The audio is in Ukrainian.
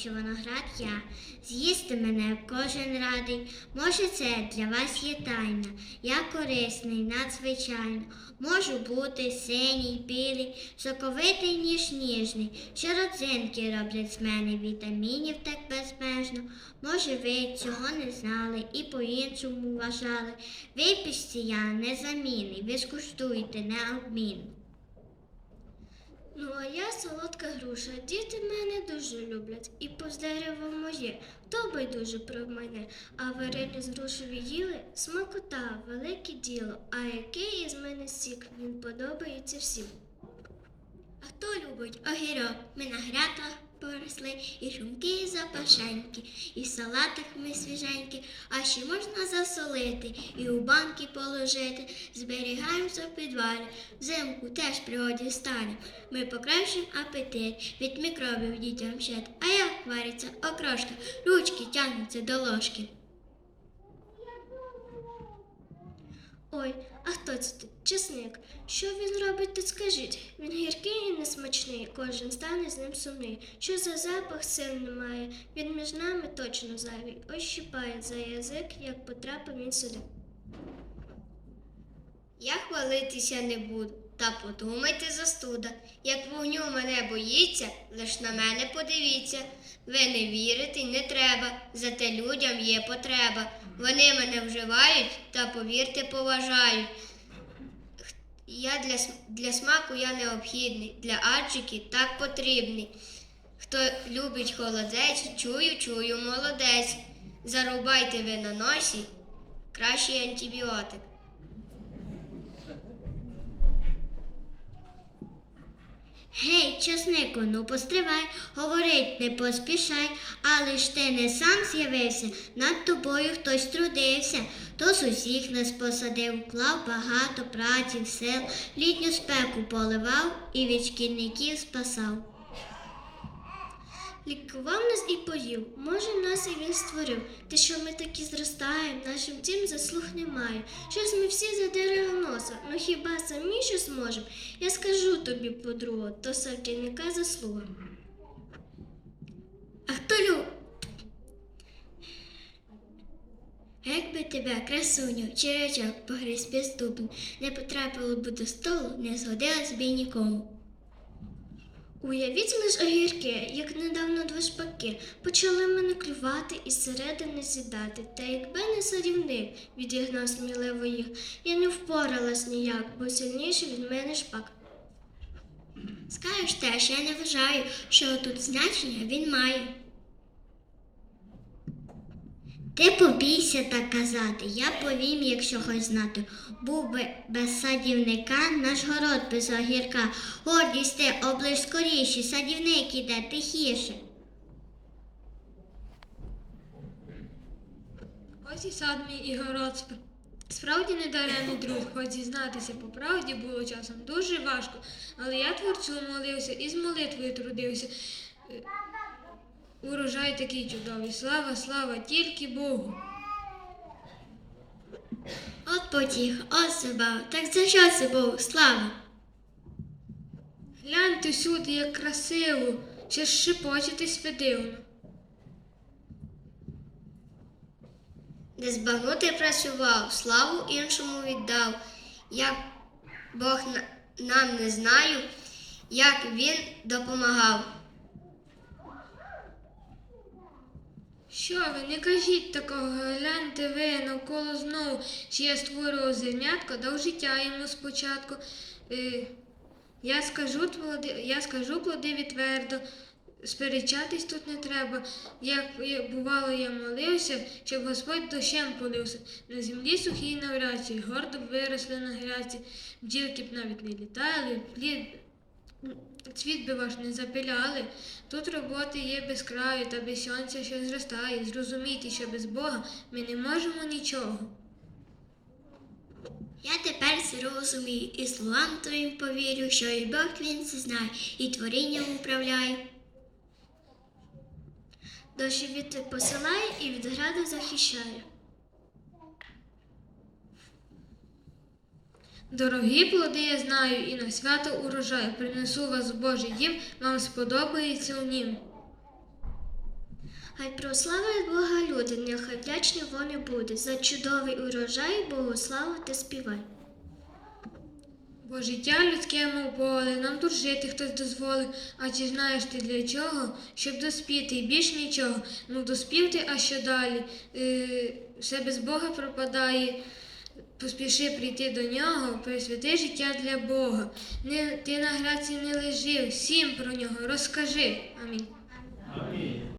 що виноград я, з'їсти мене кожен радий. Може, це для вас є тайна. Я корисний, надзвичайно. Можу бути синій, білий, соковитий, ніж ніжний, що родзинки роблять з мене вітамінів так безмежно. Може, ви цього не знали і по-іншому вважали. Випічці я незамінний, ви скуштуйте неодмінно. Ну, а я солодка груша. Діти мене дуже люблять. І повз дерево моє. Хто байдуже про мене? А варені з грушеві їли смакота, велике діло. А який із мене сік, він подобається всім. А хто любить огірок? Ми на поросли, і шумки, і запашеньки, і в салатах ми свіженькі, а ще можна засолити, і у банки положити. Зберігаємося в підвалі, взимку теж пригоді стане. Ми покращимо апетит, від мікробів дітям щит. А як вариться окрошка, ручки тягнуться до ложки. Ой, хто це тут? Чесник. Що він робить, тут скажіть? Він гіркий і несмачний, кожен стане з ним сумний. Що за запах сил немає? Він між нами точно зайвий. Ось щипає за язик, як потрапив він сюди. Я хвалитися не буду, та подумайте застуда. Як вогню мене боїться, лиш на мене подивіться. Ви не вірите й не треба, зате людям є потреба. Вони мене вживають та, повірте, поважають. Я для, для смаку я необхідний, для аджики так потрібний. Хто любить холодець, чую, чую, молодець. Зарубайте ви на носі, кращий антибіотик. Гей, часнику, ну постривай, говорить не поспішай, але ж ти не сам з'явився, над тобою хтось трудився, то з усіх нас посадив, клав багато праці, сил, літню спеку поливав і від шкідників спасав. Лікував нас і поїв, може, нас і він створив. Те, що ми такі зростаємо, нашим тім заслуг немає. Щось ми всі задерли носа, ну хіба самі що зможемо? Я скажу тобі, подруга, то савтівника заслуга. А хто люб? Якби тебе, красуню, черечок погриз підступно, не потрапило б до столу, не згодилась би нікому. Уявіть лиш огірки, як недавно два шпаки, почали мене клювати і зсередини сідати. Та якби не садівник відігнав сміливо їх, я не впоралась ніяк, бо сильніший від мене шпак. Скажеш теж, я не вважаю, що тут значення він має. Ти побійся так казати, я повім, якщо хоч знати. Був би без садівника наш город без огірка. Гордість ти облиш скоріше, садівник іде тихіше. Ось і сад мій і город. Сп- Справді недаремний друг, хоч зізнатися по правді було часом дуже важко, але я творцю молився і з молитвою трудився. Урожай такий чудовий. Слава, слава, тільки Богу. От потіх, от забав, так за що це Бог? Слава! Гляньте сюди, як красиво, чи ж шепочетесь ви дивно. Де збагнути працював, славу іншому віддав. Як Бог нам не знаю, як він допомагав. Що ви, не кажіть такого, гляньте ви навколо знову, чи я створював зернятко, дав життя йому спочатку. Е, я скажу плоди, я скажу плодиві твердо, сперечатись тут не треба. Як бувало, я молився, щоб Господь дощем полився. На землі сухій навряд чи, гордо виросли на гряці, бджілки б навіть не літали, плід Цвіт би ваш не запиляли. Тут роботи є без краю та без сонця, що зростає. Зрозумійте, що без Бога ми не можемо нічого. Я тепер зрозумію і словам твоїм повірю, що і Бог він це знає, і творінням управляє. Дощі вітер посилає і від граду захищає. Дорогі плоди я знаю, і на свято урожай принесу вас в Божий дім, вам сподобається у нім. Хай прославить Бога люди, нехай вдячні вони буде. За чудовий урожай Богу славу ти співай. Бо життя людське, мов поле, нам тут жити хтось дозволив. А чи знаєш ти для чого? Щоб доспіти, і більш нічого. Ну доспів ти, а що далі? Е, все без Бога пропадає. Поспіши прийти до нього, присвяти життя для Бога. Не, ти на граці не лежив, всім про нього розкажи. Амінь.